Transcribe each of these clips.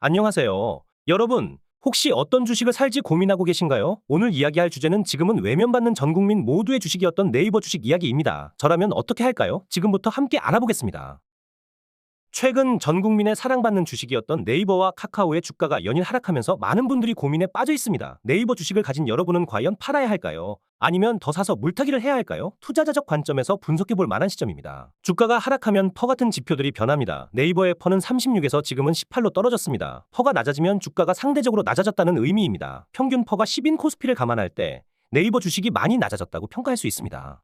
안녕하세요. 여러분, 혹시 어떤 주식을 살지 고민하고 계신가요? 오늘 이야기할 주제는 지금은 외면받는 전 국민 모두의 주식이었던 네이버 주식 이야기입니다. 저라면 어떻게 할까요? 지금부터 함께 알아보겠습니다. 최근 전 국민의 사랑받는 주식이었던 네이버와 카카오의 주가가 연일 하락하면서 많은 분들이 고민에 빠져 있습니다. 네이버 주식을 가진 여러분은 과연 팔아야 할까요? 아니면 더 사서 물타기를 해야 할까요? 투자자적 관점에서 분석해 볼 만한 시점입니다. 주가가 하락하면 퍼 같은 지표들이 변합니다. 네이버의 퍼는 36에서 지금은 18로 떨어졌습니다. 퍼가 낮아지면 주가가 상대적으로 낮아졌다는 의미입니다. 평균 퍼가 10인 코스피를 감안할 때 네이버 주식이 많이 낮아졌다고 평가할 수 있습니다.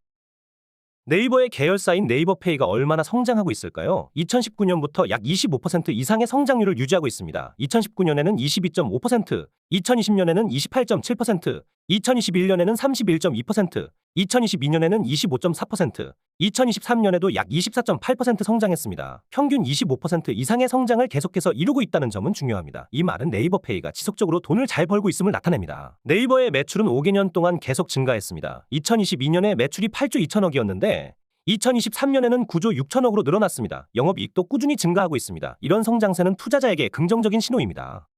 네이버의 계열사인 네이버페이가 얼마나 성장하고 있을까요? 2019년부터 약 25% 이상의 성장률을 유지하고 있습니다. 2019년에는 22.5%, 2020년에는 28.7%, 2021년에는 31.2%, 2022년에는 25.4%, 2023년에도 약 24.8% 성장했습니다. 평균 25% 이상의 성장을 계속해서 이루고 있다는 점은 중요합니다. 이 말은 네이버페이가 지속적으로 돈을 잘 벌고 있음을 나타냅니다. 네이버의 매출은 5개년 동안 계속 증가했습니다. 2022년에 매출이 8조 2천억이었는데 2023년에는 9조 6천억으로 늘어났습니다. 영업이익도 꾸준히 증가하고 있습니다. 이런 성장세는 투자자에게 긍정적인 신호입니다.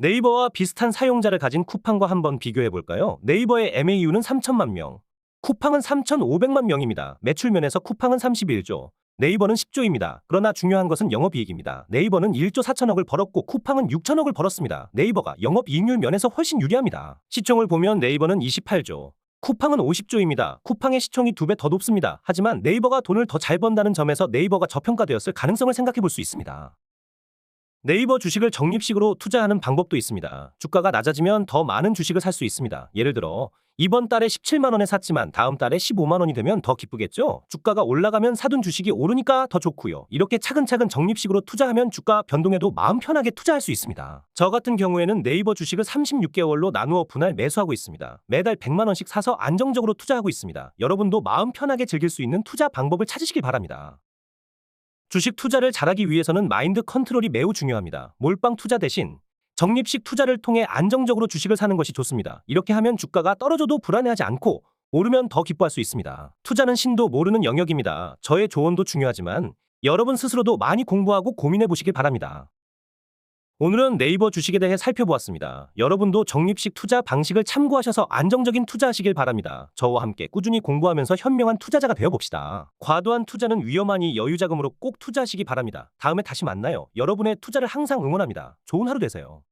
네이버와 비슷한 사용자를 가진 쿠팡과 한번 비교해 볼까요? 네이버의 MAU는 3천만 명, 쿠팡은 3,500만 명입니다. 매출 면에서 쿠팡은 31조, 네이버는 10조입니다. 그러나 중요한 것은 영업이익입니다. 네이버는 1조 4천억을 벌었고 쿠팡은 6천억을 벌었습니다. 네이버가 영업이익률 면에서 훨씬 유리합니다. 시총을 보면 네이버는 28조, 쿠팡은 50조입니다. 쿠팡의 시총이 두 배 더 높습니다. 하지만 네이버가 돈을 더 잘 번다는 점에서 네이버가 저평가되었을 가능성을 생각해 볼 수 있습니다. 네이버 주식을 적립식으로 투자하는 방법도 있습니다. 주가가 낮아지면 더 많은 주식을 살 수 있습니다. 예를 들어 이번 달에 17만 원에 샀지만 다음 달에 15만 원이 되면 더 기쁘겠죠? 주가가 올라가면 사둔 주식이 오르니까 더 좋고요. 이렇게 차근차근 적립식으로 투자하면 주가 변동에도 마음 편하게 투자할 수 있습니다. 저 같은 경우에는 네이버 주식을 36개월로 나누어 분할 매수하고 있습니다. 매달 100만 원씩 사서 안정적으로 투자하고 있습니다. 여러분도 마음 편하게 즐길 수 있는 투자 방법을 찾으시길 바랍니다. 주식 투자를 잘하기 위해서는 마인드 컨트롤이 매우 중요합니다. 몰빵 투자 대신 적립식 투자를 통해 안정적으로 주식을 사는 것이 좋습니다. 이렇게 하면 주가가 떨어져도 불안해하지 않고 오르면 더 기뻐할 수 있습니다. 투자는 신도 모르는 영역입니다. 저의 조언도 중요하지만 여러분 스스로도 많이 공부하고 고민해 보시길 바랍니다. 오늘은 네이버 주식에 대해 살펴보았습니다. 여러분도 적립식 투자 방식을 참고하셔서 안정적인 투자하시길 바랍니다. 저와 함께 꾸준히 공부하면서 현명한 투자자가 되어봅시다. 과도한 투자는 위험하니 여유자금으로 꼭 투자하시기 바랍니다. 다음에 다시 만나요. 여러분의 투자를 항상 응원합니다. 좋은 하루 되세요.